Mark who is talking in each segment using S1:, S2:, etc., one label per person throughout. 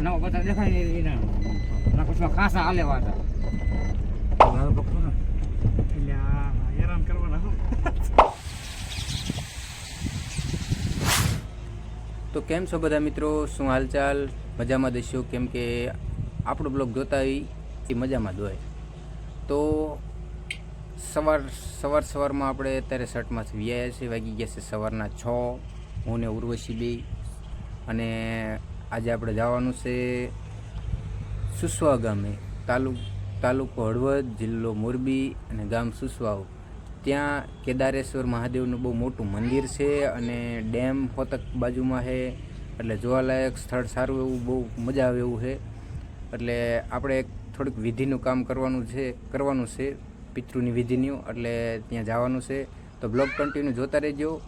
S1: નવો બધા દેખાય ને એના. એના પછી ખાસા હાલેવા હતા હવે પકડો ને.
S2: એટલે આ હેરાન કરવાના
S3: તો કેમ છો બધા મિત્રો? શું હાલચાલ? મજામાં દઈશું? કેમ કે આપણો બ્લોગ જોતા હોય એ મજામાં જ હોય. તો સવાર સવાર સવારમાં આપણે અત્યારે શર્ટમાંથી વ્યાયા છે વાગી ગયા છે સવારના છ. હું ને ઉર્વશી બે. અને આજે આપણે જવાનું છે સુસવા ગામે તાલુક, તાલુકો હળવદ, જિલ્લો મોરબી અને ગામ સુસવાવ ત્યાં કેદારેશ્વર મહાદેવનું બહુ મોટું મંદિર છે અને ડેમ હોતક બાજુમાં છે. એટલે જોવાલાયક સ્થળ સારું એવું, બહુ મજા આવે એવું છે. એટલે આપણે એક થોડુંક વિધિનું કામ કરવાનું છે કરવાનું છે, પિતૃની વિધિનું. એટલે ત્યાં જવાનું છે. તો બ્લોગ કન્ટિન્યુ જોતા રહેજો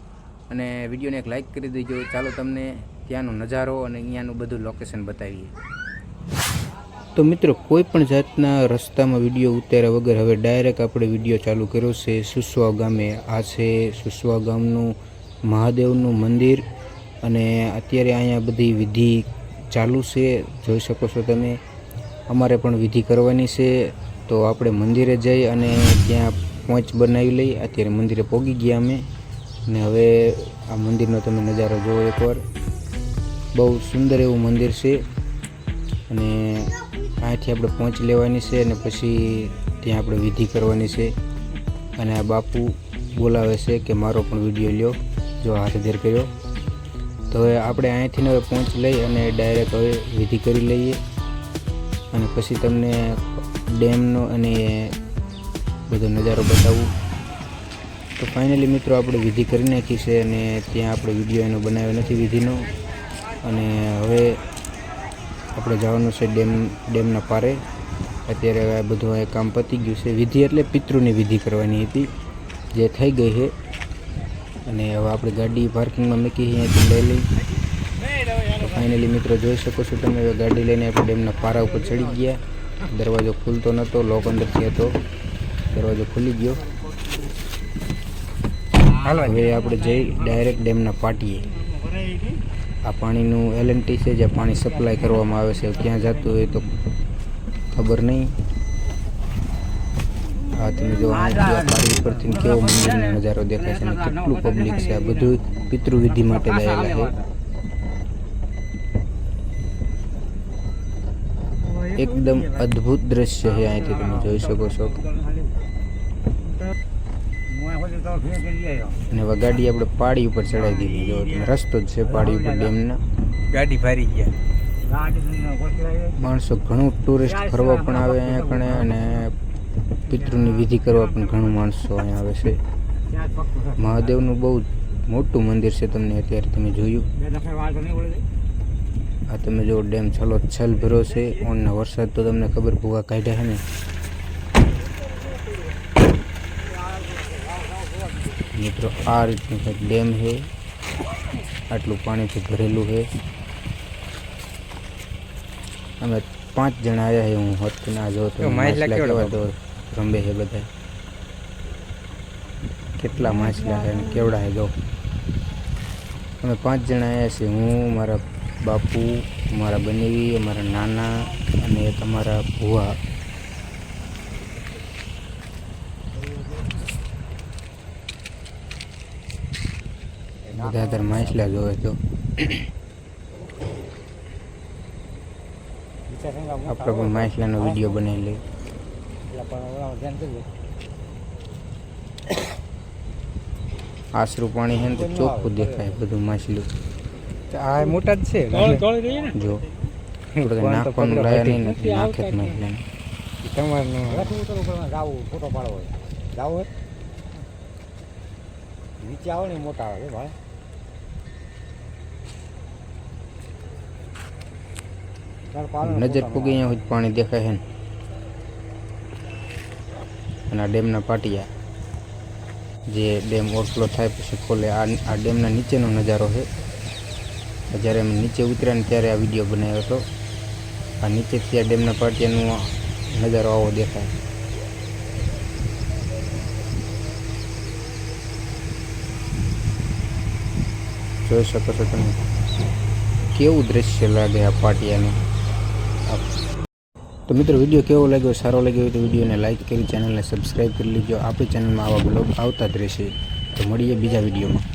S3: અને વિડીયોને એક લાઇક કરી દેજો. ચાલો તમને ત્યાંનો નજારો અને અહીંયાનું બધું લોકેશન બતાવીએ. તો મિત્રો, કોઈ પણ જાતના રસ્તામાં વીડિયો ઉતાર્યા વગર હવે ડાયરેક્ટ આપણે વીડિયો ચાલુ કર્યો છે. સુસવા ગામે આ છે. સુસવા ગામનું મહાદેવનું મંદિર અને અત્યારે અહીંયા બધી વિધિ ચાલુ છે. જોઈ શકો છો તમે. અમારે પણ વિધિ કરવાની છે. તો આપણે મંદિરે જઈ અને ત્યાં પહોંચ બનાવી લઈ. અત્યારે મંદિરે પહોંચી ગયા અમે. અને હવે આ મંદિરનો તમે નજારો જુઓ એકવાર. બહુ સુંદર એવું મંદિર છે. અને અહીંથી આપણે પહોંચ લેવાની છે અને પછી ત્યાં આપણે વિધિ કરવાની છે. અને આ બાપુ બોલાવે છે કે મારો પણ વીડિયો લ્યો, જો હાથ ધેર કર્યો. તો હવે આપણે અહીંથી હવે પહોંચ લઈ અને ડાયરેક્ટ હવે વિધિ કરી લઈએ. અને પછી તમને ડેમનો અને બધો નજારો બતાવું. તો ફાઇનલી મિત્રો આપણે વિધિ કરી નાખી છે અને ત્યાં આપણે વીડિયો એનો બનાવ્યો નથી વિધિનો. અને હવે આપણે જવાનું છે ડેમ, ડેમના પારે. અત્યારે આ બધું આ કામ પતી ગયું છે. વિધિ એટલે પિતૃની વિધિ કરવાની હતી, જે થઈ ગઈ છે. અને હવે આપણે ગાડી પાર્કિંગમાં મૂકી અહીંયાથી લઈ લઈ. ફાઇનલી મિત્રો જોઈ શકો છો તમે, હવે ગાડી લઈને આપણે ડેમના પારા ઉપર ચડી ગયા. દરવાજો ખુલતો નહોતો લોક અંદરથી હતો દરવાજો ખુલી ગયો. હવે આપણે જઈ ડાયરેક્ટ ડેમના પાટીએ. આ પાણીનું એલએનટી છે જે પાણી સપ્લાય કરવામાં આવે છે. ક્યાં જતું હોય તો ખબર નહીં. આ તમે જો પાણી ઉપરથી કેવો મંદિરનો નજારો દેખાય છે અને કેટલું પબ્લિક છે. આ બધું પિતૃવિધિ માટે લાયેલા છે. એકદમ અદ્ભુત દ્રશ્ય છે અહીંથી તમે જોઈ શકો છો
S1: મોય હોય તો ફેર કરી આવ્યો
S3: અને હવે ગાડી આપણે પાડી ઉપર ચડાવી દીધી. જો તમે રસ્તો જ છે પાડી ઉપર ડેમના.
S2: ગાડી ફરી ગયા.
S3: માણસો ઘણું ટુરિસ્ટ ફરવા પણ આવે અહીંયા કણે અને પિતૃની વિધિ કરવા પણ ઘણું માણસો અહીંયા આવે છે. મહાદેવનું બહુ મોટું મંદિર છે તમને અત્યારે તમે જોયું. આ તમે જો ડેમ છલો છલ ભરો છે. ઓનના વરસાદ તો તમને ખબર ભૂગા કાઢ્યા છે ને. મિત્રો આ રીતનું કંઈક ડેમ છે. આટલું પાણીથી ભરેલું છે. અમે પાંચ જણા આવ્યા છે હું હોત ના જો તો રંબે છે બધા. કેટલા માછલા છે અને કેવડા છે જો. અમે પાંચ જણા આવ્યા છીએ હું મારા બાપુ મારા બનેવી અમારા નાના અને તમારા ભુવા. બધા તાર માછલા જોવે તો. આપણે પણ માછલાનો વીડિયો બનાવી લઈએ.
S1: ધ્યાન
S3: આશરું પાણી છે ને તો ચોખ્ખું દેખાય બધું માછલું.
S2: આ મોટા જ છે.
S3: જો નાખવાનું લાયા નહીં નથી નાખે જ માછલાને.
S2: તમારનું.
S1: રસ્તો ઉતરવું પડે જાવું ફોટો પાડવો. જાવું નીચે આવે ને મોટા આવે ભાઈ ચાલ પાડો ને
S3: નજર
S1: ફોટા
S3: પૂગી અહીંયા સુધી પાણી દેખાય છે ને. અને આ ડેમના પાટિયા, જે ડેમ ઓવરફ્લો થાય પછી ખોલે. આ આ ડેમના નીચેનો નજારો છે. જ્યારે અમે નીચે ઉતર્યા ને ત્યારે આ વીડિયો બનાવ્યો હતો. આ નીચેથી આ ડેમના પાટિયાનો નજારો આવો દેખાય. જોઈ શકો છો તમે. કેવું દ્રશ્ય લાગે આ પાટિયાનું? તો મિત્રો, વીડિયો કેવો લાગ્યો? સારો લાગ્યો હોય તો વિડીયોને લાઇક કરી ચેનલને સબસ્ક્રાઈબ કરી લીધો આપણી ચેનલમાં આવા બ્લોગ આવતા જ રહેશે. તો મળીએ બીજા વિડીયોમાં.